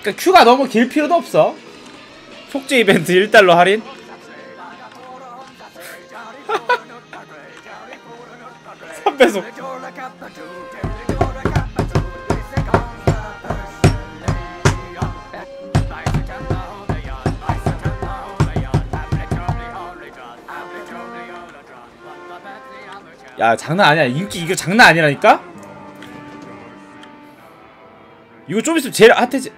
그러니까 큐가 너무 길 필요도 없어. 속죄 이벤트 1달러 할인. 삼배속. 야 장난 아니야. 인기 이거 장난 아니라니까? 이거 좀 있으면 제일 핫해지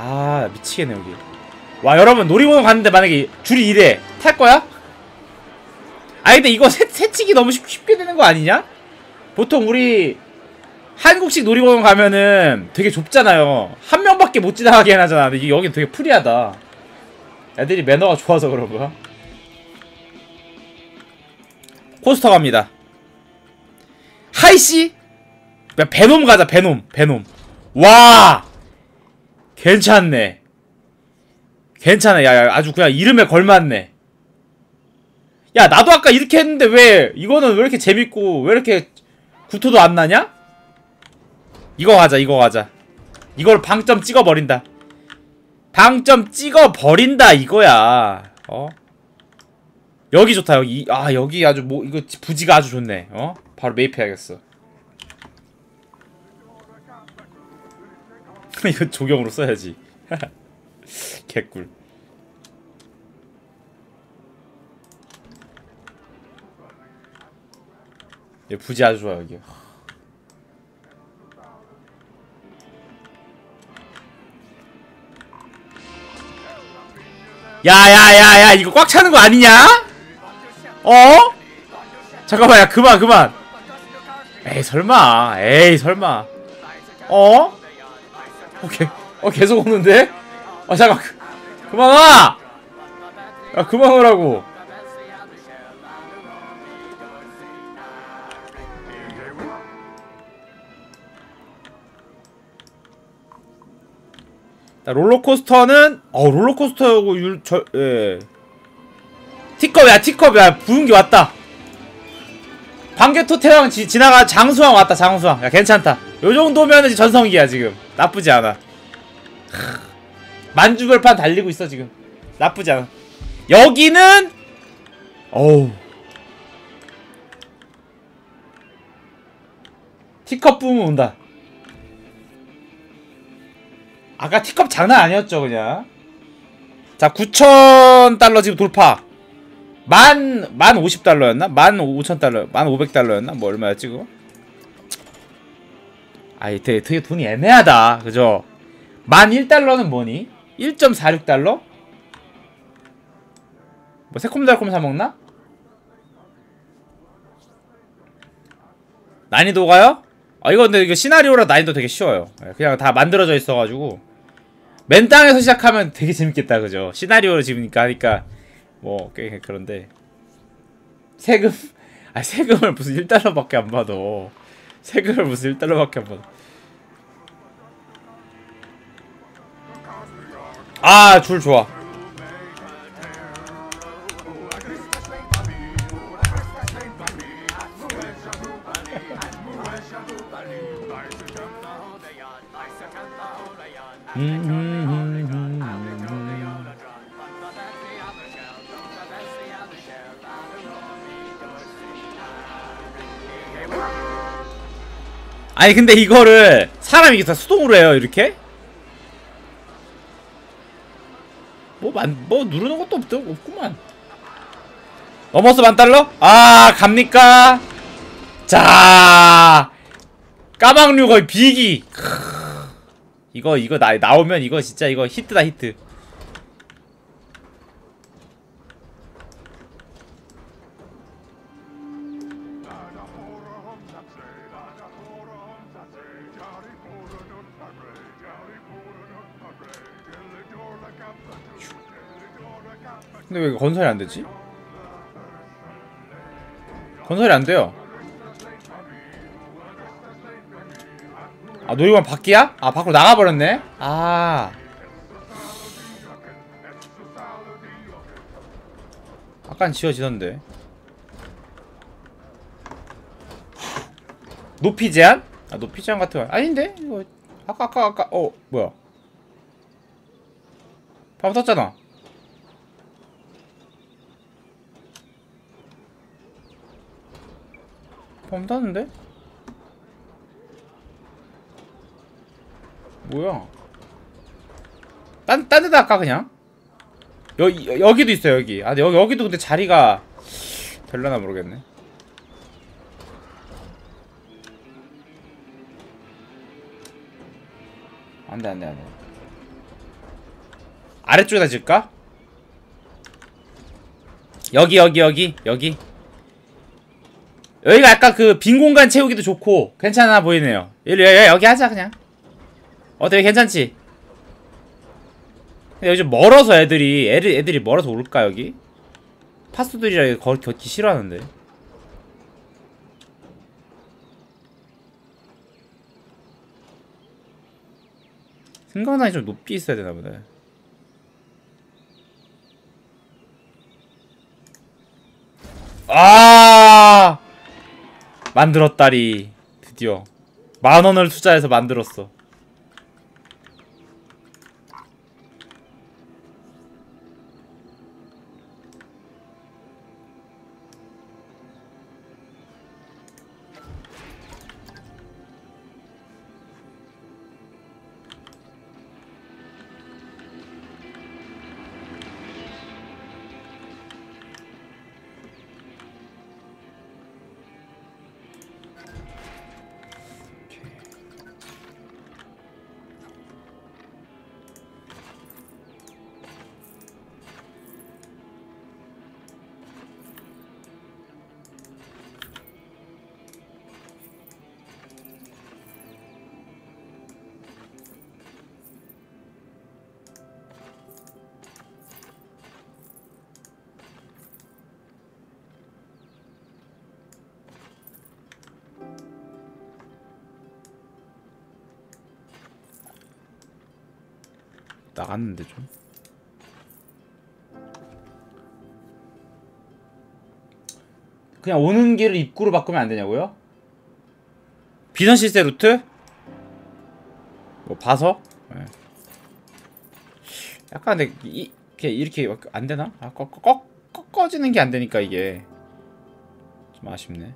아 미치겠네 여기. 와 여러분 놀이공원 갔는데 만약에 줄이 이래 탈 거야? 아 근데 이거 새, 새치기 너무 쉽, 쉽게 되는 거 아니냐? 보통 우리 한국식 놀이공원 가면은 되게 좁잖아요. 한 명밖에 못 지나가게 해놔잖아. 근데 여긴 되게 프리하다. 애들이 매너가 좋아서 그런 거야. 코스터 갑니다. 하이씨? 야, 베놈 가자 베놈 베놈. 와 괜찮네. 괜찮아. 야, 야 아주 그냥 이름에 걸맞네. 야 나도 아까 이렇게 했는데 왜 이거는 왜 이렇게 재밌고 왜 이렇게 구토도 안 나냐? 이거 가자 이거 가자. 이걸 방점 찍어버린다. 방점 찍어버린다 이거야. 어? 여기 좋다 여기. 아 여기 아주 뭐 이거 부지가 아주 좋네. 어? 바로 매입해야겠어 이거 조경으로 써야지 개꿀 얘 부지 아주 좋아 여기 야야야야 이거 꽉 차는 거 아니냐? 어? 잠깐만 야 그만 그만 에이 설마 에이 설마 어? 오케이 어 계속 오는데? 아 잠깐 그, 그만 와! 야 그만 오라고. 자, 롤러코스터는 어 롤러코스터하고 율저 예. 티컵이야 티컵이야 부은기 왔다. 방개토 태왕 지, 지나가 장수왕 왔다 장수왕. 야 괜찮다. 요 정도면은 전성기야 지금 나쁘지 않아. 하, 만주벌판 달리고 있어 지금. 나쁘지 않아. 여기는 어우. 티컵 뿜으면 온다. 아까 티컵 장난 아니었죠 그냥. 자 9,000달러 지금 돌파. 만, 만 50달러였나? 만 5,000달러, 만 500달러였나? 뭐 얼마였지 그거? 아이 되게, 되게 돈이 애매하다 그죠? 만 1달러는 뭐니? 1.46달러? 뭐 새콤달콤 사먹나? 난이도가요? 아 이거 근데 이거 시나리오라 난이도 되게 쉬워요 예, 그냥 다 만들어져 있어가지고 맨 땅에서 시작하면 되게 재밌겠다 그죠 시나리오를 지으니까 하니까 뭐 꽤 그런데 세금 아 세금을 무슨 1달러밖에 안 받아 세금을 무슨 1달러밖에 안 받아. 아 줄 좋아. 음, 음, 음, 아니 근데 이거를 사람이 이게 다 수동으로 해요 이렇게? 뭐, 만, 뭐 누르는 것도 없, 없구만 넘었어 만달러? 아 갑니까? 자 까막류 거의 비기 크. 이거 이거 나, 나오면 이거 진짜 이거 히트다 히트 근데 왜 건설이 안 되지? 건설이 안 돼요. 아 놀이공원 밖이야? 아 밖으로 나가버렸네. 아. 아깐 지어지던데. 높이 제한? 아 높이 제한 같은 거 아닌데? 이거 아까 아까 아까 어 뭐야? 밥 떴잖아 밥 떴는데? 뭐야 딴, 딴 데다 할까 그냥? 여, 여, 여기도 있어 여기 아 여기, 여기도 근데 자리가 별로나 모르겠네 안돼 안돼 안돼 아래쪽에다 질까? 여기 여기 여기 여기 여기가 약간 그빈 공간 채우기도 좋고 괜찮아 보이네요. 여기, 여기, 하자 그냥. 어때 괜찮지? 근데 좀 멀어서 애들이 애들, 애들이 멀어서 올까 여기? 파스들이랑 거기 걷기 싫어하는데. 생각나이 좀 높이 있어야 되나 보네. 아 만들었다리 드디어. 만원을 투자해서 만들었어 나갔는데 좀 그냥 오는 길을 입구로 바꾸면 안 되냐고요? 비선 실세 루트? 뭐 봐서? 네. 약간 근데 이, 이렇게 이렇게 안 되나? 아, 꺾, 꺾, 꺾어지는 게 안 되니까 이게 좀 아쉽네.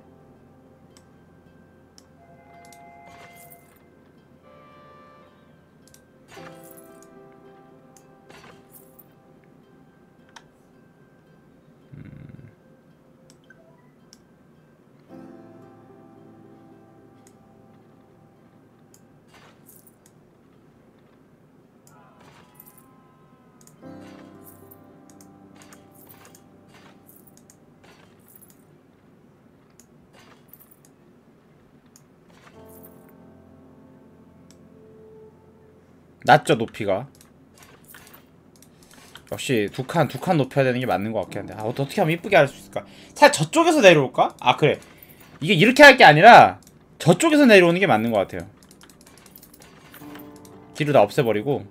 낮죠 높이가. 역시 두 칸 두 칸 높여야 되는 게 맞는 것 같긴 한데. 아 어떻게 하면 이쁘게 할 수 있을까? 차라리 저쪽에서 내려올까? 아 그래. 이게 이렇게 할 게 아니라 저쪽에서 내려오는 게 맞는 것 같아요. 길을 다 없애버리고